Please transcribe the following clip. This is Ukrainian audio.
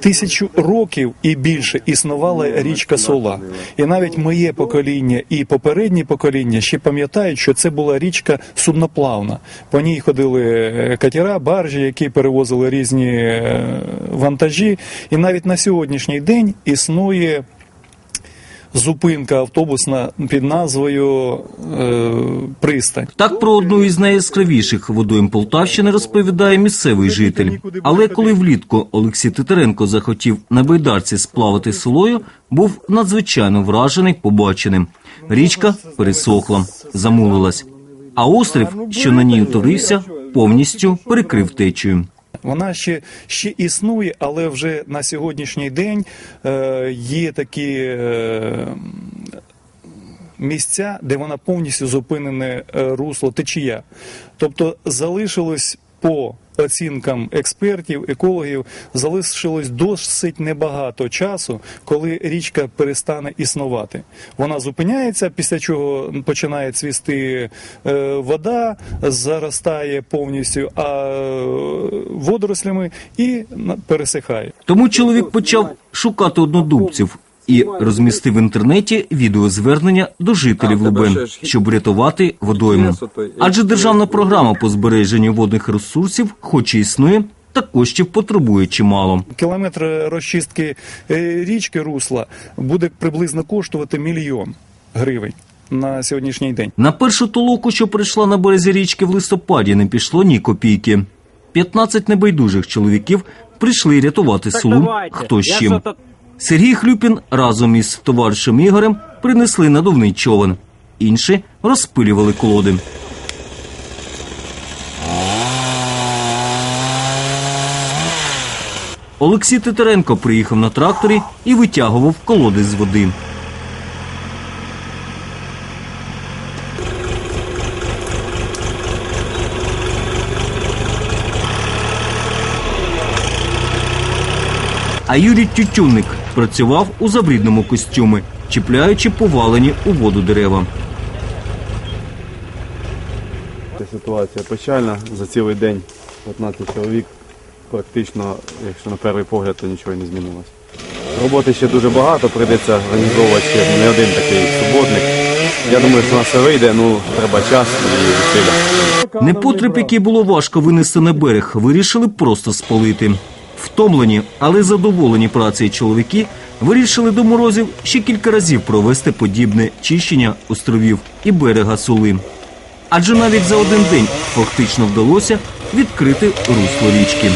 Тисячу років і більше існувала річка Сола. І навіть моє покоління і попередні покоління ще пам'ятають, що це була річка судноплавна. По ній ходили е, катера, баржі, які перевозили різні е, вантажі. І навіть на сьогоднішній день існує зупинка автобусна під назвою е, Пристань. Так про одну із найяскравіших водойм Полтавщини розповідає місцевий житель. Але коли влітку Олексій Титаренко захотів на байдарці сплавати селою, був надзвичайно вражений побаченим. Річка пересохла, замулилась, а острів, що на ній утворився, повністю перекрив течію. Вона ще, ще існує, але вже на сьогоднішній день е, є такі е, місця, де вона повністю зупинене е, русло течія. Тобто залишилось по оцінкам експертів, екологів, залишилось досить небагато часу, коли річка перестане існувати. Вона зупиняється, після чого починає цвісти е, вода, заростає повністю а, е, водорослями і пересихає. Тому чоловік почав шукати однодумців і розмістив в інтернеті відеозвернення до жителів Лубен, щоб врятувати водойму. Адже державна програма по збереженню водних ресурсів, хоч і існує, та коштів потребує чимало. Кілометр розчистки е, річки русла буде приблизно коштувати мільйон гривень на сьогоднішній день. На першу толоку, що прийшла на березі річки в листопаді, не пішло ні копійки. 15 небайдужих чоловіків прийшли рятувати селу хто з чим. Сергій Хлюпін разом із товаришем Ігорем принесли надувний човен. Інші розпилювали колоди. Олексій Титаренко приїхав на тракторі і витягував колоди з води. А Юрій Тютюнник працював у забрідному костюмі, чіпляючи повалені у воду дерева. Ця ситуація печальна. За цілий день 15 чоловік. Практично, якщо на перший погляд, то нічого не змінилося. Роботи ще дуже багато, прийдеться організовувати ще не один такий суботник. Я думаю, що нас все вийде, ну треба час і зусилля. Непотріб, який було важко винести на берег, вирішили просто спалити. Втомлені, але задоволені працею чоловіки вирішили до морозів ще кілька разів провести подібне чищення островів і берега Сули. Адже навіть за один день фактично вдалося відкрити русло річки.